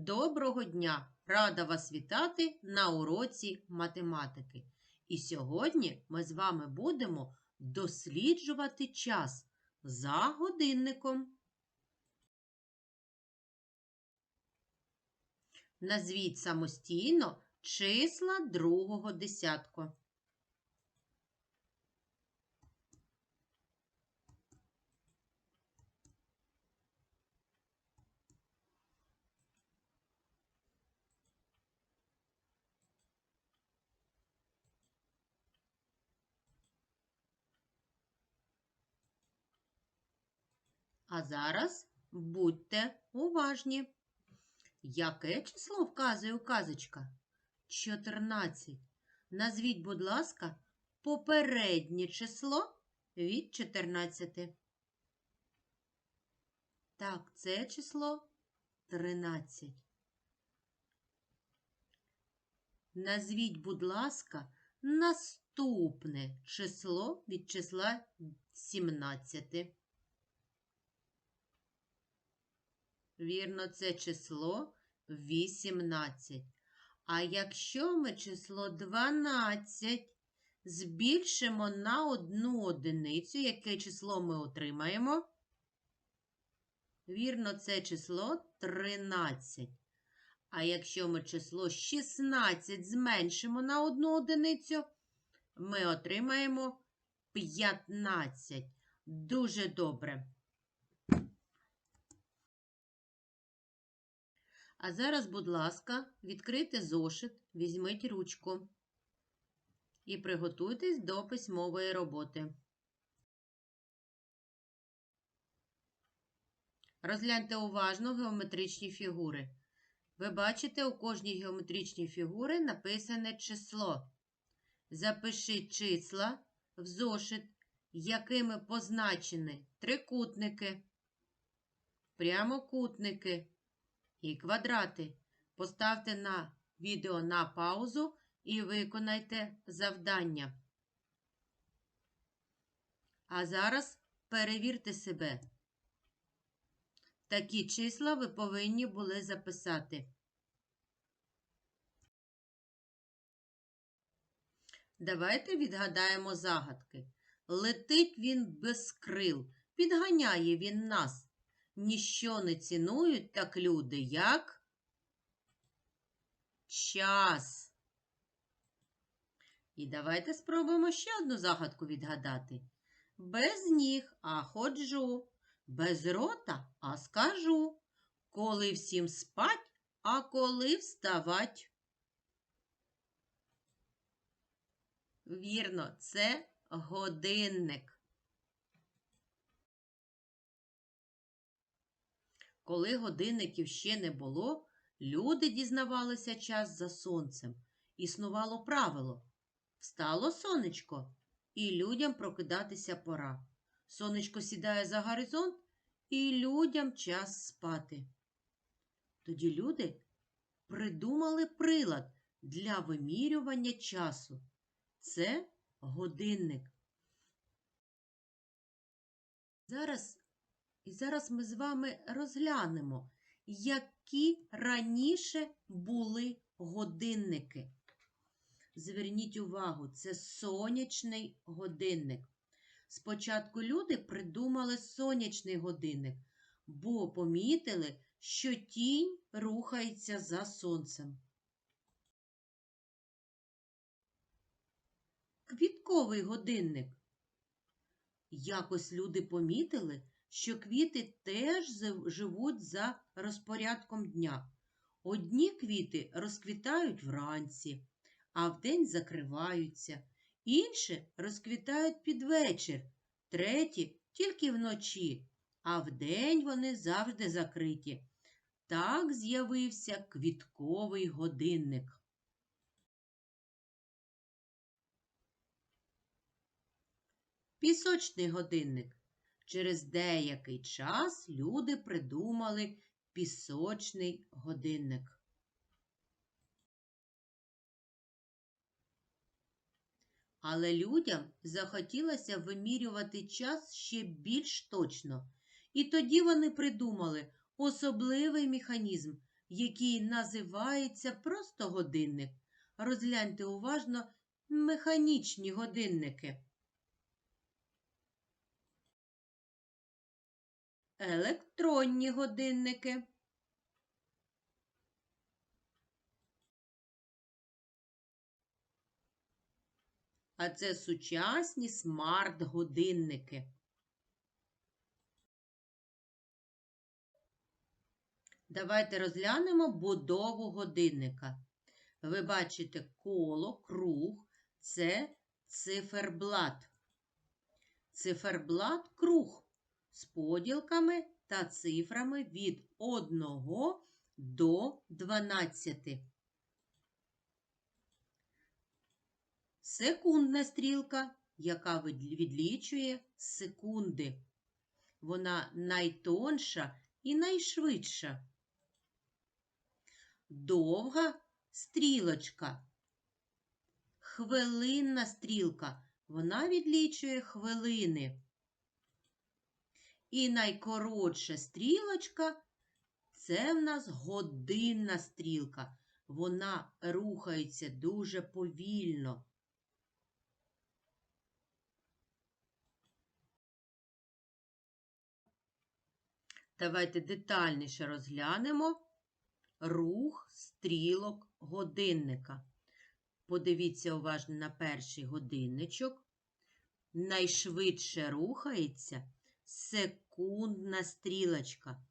Доброго дня! Рада вас вітати на уроці математики. І сьогодні ми з вами будемо досліджувати час за годинником. Назвіть самостійно числа другого десятку. А зараз будьте уважні. Яке число вказує указочка? 14. Назвіть, будь ласка, попереднє число від 14. Так, це число 13. Назвіть, будь ласка, наступне число від числа 17. Вірно, це число 18. А якщо ми число 12 збільшимо на одну одиницю, яке число ми отримаємо? Вірно, це число 13. А якщо ми число 16 зменшимо на одну одиницю, ми отримаємо 15. Дуже добре. А зараз, будь ласка, відкрийте зошит, візьміть ручку і приготуйтесь до письмової роботи. Розгляньте уважно геометричні фігури. Ви бачите, у кожній геометричній фігурі написане число. Запишіть числа в зошит, якими позначені трикутники, прямокутники і квадрати. Поставте на відео на паузу і виконайте завдання. А зараз перевірте себе. Такі числа ви повинні були записати. Давайте відгадаємо загадки. Летить він без крил, підганяє він нас. Ніщо не цінують так люди, як час. І давайте спробуємо ще одну загадку відгадати. Без ніг, а ходжу, без рота, а скажу. Коли всім спать, а коли вставать. Вірно, це годинник. Коли годинників ще не було, люди дізнавалися час за сонцем. Існувало правило встало сонечко, і людям прокидатися пора. Сонечко сідає за горизонт, і людям час спати. Тоді люди придумали прилад для вимірювання часу. Це годинник. Зараз і зараз ми з вами розглянемо, які раніше були годинники. Зверніть увагу, це сонячний годинник. Спочатку люди придумали сонячний годинник, бо помітили, що тінь рухається за сонцем. Квітковий годинник. Якось люди помітили, що квіти теж живуть за розпорядком дня. Одні квіти розквітають вранці, а вдень закриваються, інші розквітають під вечір, треті тільки вночі, а вдень вони завжди закриті. Так з'явився квітковий годинник. Пісочний годинник Через деякий час люди придумали пісочний годинник. Але людям захотілося вимірювати час ще більш точно. І тоді вони придумали особливий механізм, який називається просто годинник. Розгляньте уважно механічні годинники. Електронні годинники. А це сучасні смарт-годинники. Давайте розглянемо будову годинника. Ви бачите коло, круг це циферблат. Циферблат круг з поділками та цифрами від 1 до 12. Секундна стрілка, яка відлічує секунди. Вона найтонша і найшвидша. Довга стрілочка. Хвилинна стрілка. Вона відлічує хвилини. І найкоротша стрілочка це в нас годинна стрілка. Вона рухається дуже повільно. Давайте детальніше розглянемо рух стрілок годинника. Подивіться уважно на перший годинничок. Найшвидше рухається секундна стрілочка.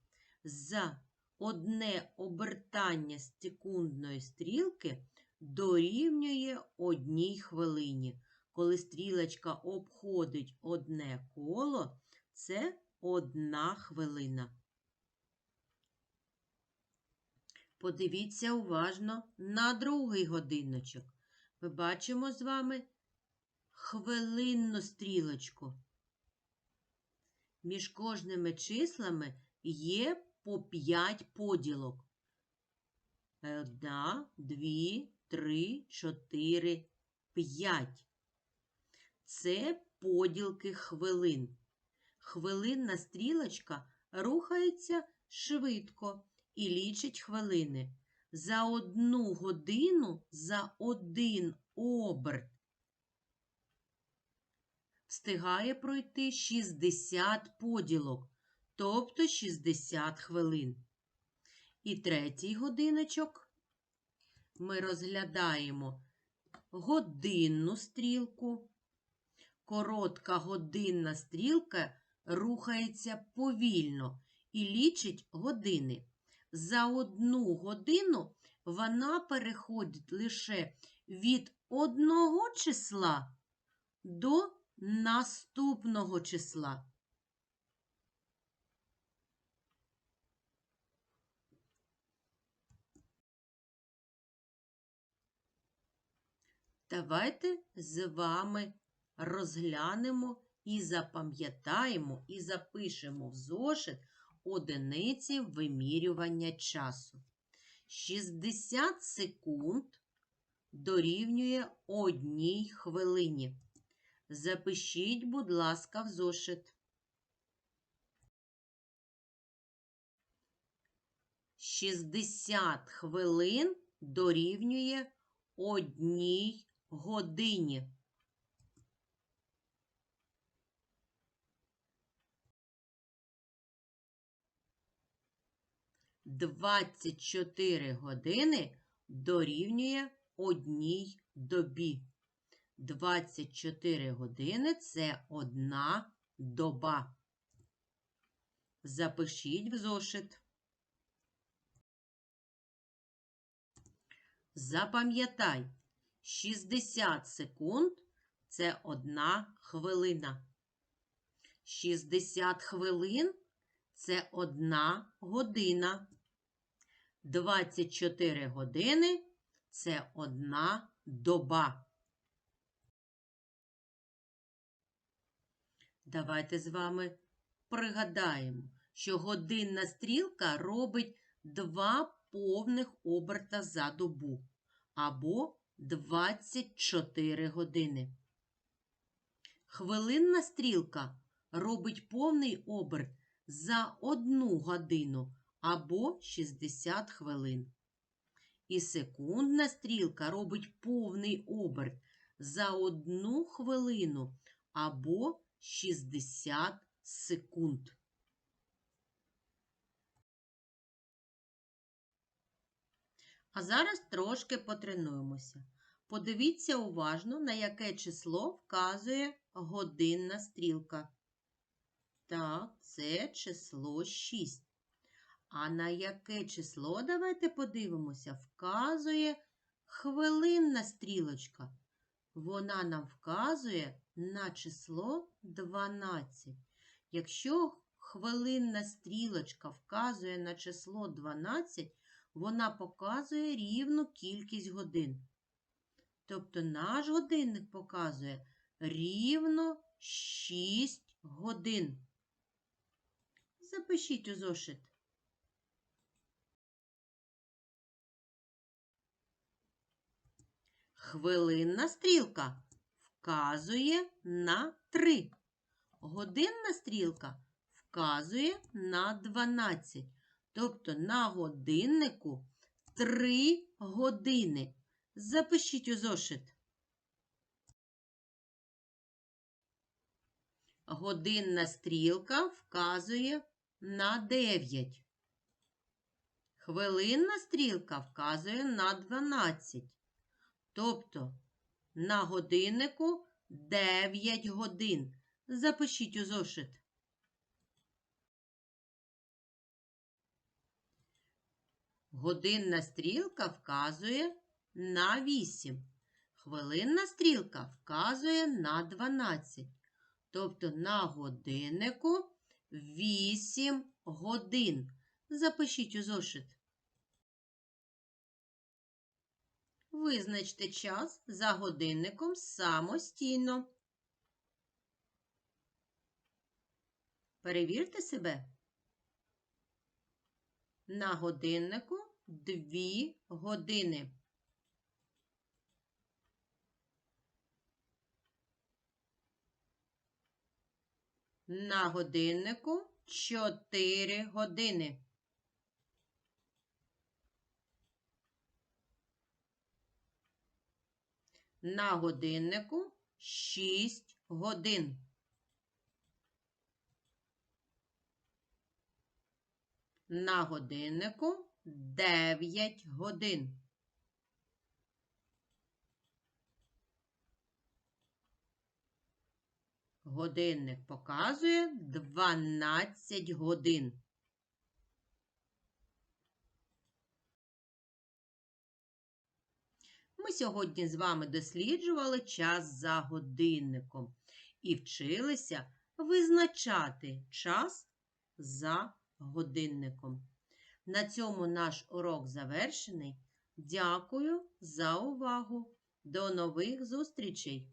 За одне обертання секундної стрілки дорівнює одній хвилині. Коли стрілочка обходить одне коло, це одна хвилина. Подивіться уважно на другий годинничок. Ми бачимо з вами хвилинну стрілочку. Між кожними числами є по 5 поділок. Одна, дві, три, чотири, п'ять. Це поділки хвилин. Хвилинна стрілочка рухається швидко і лічить хвилини. За одну годину за один оберт встигає пройти 60 поділок, тобто 60 хвилин. І третій годиночок ми розглядаємо годинну стрілку. Коротка годинна стрілка рухається повільно і лічить години. За одну годину вона переходить лише від одного числа до наступного числа. Давайте з вами розглянемо і запам'ятаємо, і запишемо в зошит одиниці вимірювання часу. 60 секунд дорівнює одній хвилині. Запишіть, будь ласка, в зошит. 60 хвилин дорівнює одній годині. Двадцять чотири години дорівнює одній добі. 24 години це одна доба. Запишіть в зошит. Запам'ятай, 60 секунд це одна хвилина. 60 хвилин це одна година. 24 години це одна доба. Давайте з вами пригадаємо, що годинна стрілка робить два повних оберта за добу або 24 години. Хвилинна стрілка робить повний оберт за одну годину або 60 хвилин. І секундна стрілка робить повний оберт за одну хвилину або 60 секунд. А зараз трошки потренуємося. Подивіться уважно, на яке число вказує годинна стрілка. Так, це число 6. А на яке число, давайте подивимося, вказує хвилинна стрілочка. Вона нам вказує на число 12. Якщо хвилинна стрілочка вказує на число 12, вона показує рівну кількість годин. Тобто наш годинник показує рівно 6 годин. Запишіть у зошит. Хвилинна стрілка вказує на 3. Годинна стрілка вказує на 12. Тобто на годиннику 3 години. Запишіть у зошит. Годинна стрілка вказує на 9. Хвилинна стрілка вказує на 12. Тобто на годиннику 9 годин. Запишіть у зошит. Годинна стрілка вказує на 8. Хвилинна стрілка вказує на 12. Тобто на годиннику 8 годин. Запишіть у зошит. Визначте час за годинником самостійно. Перевірте себе. На годиннику 2 години. На годиннику 4 години. На годиннику 6 годин. На годиннику 9 годин. Годинник показує 12 годин. Ми сьогодні з вами досліджували час за годинником і вчилися визначати час за годинником. На цьому наш урок завершений. Дякую за увагу. До нових зустрічей!